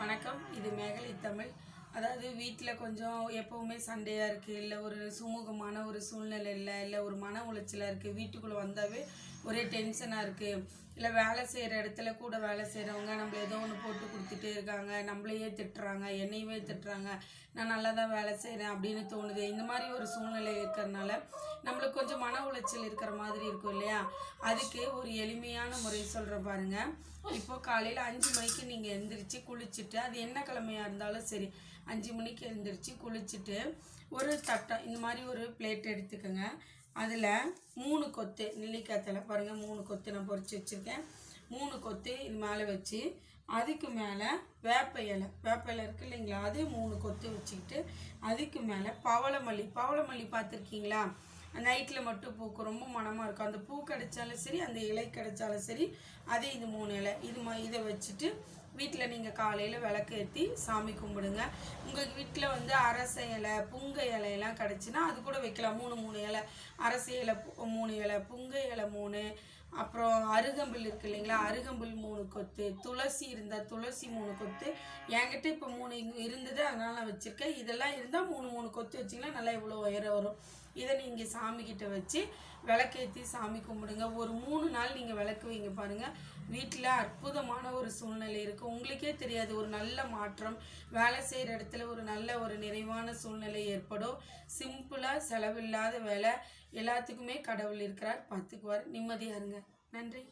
வணக்கம். இது மேகலை தமிழ். அதாவது வீட்டில் கொஞ்சம் எப்போவுமே சண்டையாக இருக்குது இல்லை ஒரு சுமூகமான ஒரு சூழ்நிலை இல்லை இல்லை ஒரு மன உளைச்சலாக இருக்குது வீட்டுக்குள்ளே வந்தாவே ஒரே டென்ஷனாக இருக்குது இல்லை வேலை செய்கிற இடத்துல கூட வேலை செய்கிறவங்க நம்மள ஏதோ ஒன்று போட்டு கொடுத்துட்டே இருக்காங்க. நம்மளையே திட்டுறாங்க. என்னையுமே திட்டுறாங்க. நான் நல்லா தான் வேலை செய்கிறேன் அப்படின்னு தோணுது. இந்த மாதிரி ஒரு சூழ்நிலை இருக்கிறதுனால நம்மளுக்கு கொஞ்சம் மன உளைச்சல் இருக்கிற மாதிரி இருக்கும் இல்லையா? அதுக்கு ஒரு எளிமையான முறை சொல்கிறேன் பாருங்க. இப்போ காலையில் அஞ்சு மணிக்கு நீங்கள் எழுந்திரிச்சு குளிச்சுட்டு அது என்ன கிழமையாக இருந்தாலும் சரி அஞ்சு மணிக்கு எழுந்திரிச்சு குளிச்சுட்டு ஒரு தட்டம் இந்த மாதிரி ஒரு பிளேட் எடுத்துக்கோங்க. அதில் மூணு கொத்து நெல்லிக்காய் தலை பாருங்கள் மூணு கொத்து நான் பொறிச்சு வச்சுருக்கேன். மூணு கொத்து இது மேலே வச்சு அதுக்கு மேலே வேப்ப இலை. வேப்ப இலை இருக்கு இல்லைங்களா? அது மூணு கொத்து வச்சுக்கிட்டு அதுக்கு மேலே பவளமல்லி. பவளமல்லி பார்த்துருக்கீங்களா? நைட்டில் மட்டும் பூக்கும் ரொம்ப மனமாக இருக்கும். அந்த பூ கிடைச்சாலும் சரி அந்த இலை கிடைச்சாலும் சரி அதே இது மூணு இலை. இது மா இதை வச்சுட்டு வீட்டில் நீங்கள் காலையில் விளக்கு ஏற்றி சாமி கும்பிடுங்க. உங்கள் வீட்டில் வந்து அரச இலை புங்க இலையெல்லாம் கிடச்சின்னா அது கூட வைக்கலாம். மூணு மூணு இலை. அரச இலை மூணு இலை புங்க இலை மூணு. அப்புறம் அருகம்புல் இருக்கு இல்லைங்களா? அருகம்புல் மூணு கொத்து துளசி இருந்தால் துளசி மூணு கொத்து. என்கிட்ட இப்போ மூணு இருந்தது அதனால் நான் வச்சுருக்கேன். இதெல்லாம் இருந்தால் மூணு மூணு கொத்து வச்சிங்கன்னா நல்லா இவ்வளோ உயரம் வரும். இதை நீங்கள் சாமிக்கிட்ட வச்சு விளக்கேற்றி சாமி கும்பிடுங்க. ஒரு மூணு நாள் நீங்கள் விளக்கு வைங்க பாருங்கள் வீட்டில் அற்புதமான ஒரு சூழ்நிலை இருக்குது உங்களுக்கே தெரியாது ஒரு நல்ல மாற்றம் வேலை செய்கிற இடத்துல ஒரு நல்ல ஒரு நிறைவான சூழ்நிலை ஏற்படும். சிம்பிளாக செலவில்லாத வேலை. எல்லாத்துக்குமே கடவுள் இருக்கிறார். பார்த்துக்குவார். நிம்மதியாக இருங்க. நன்றி.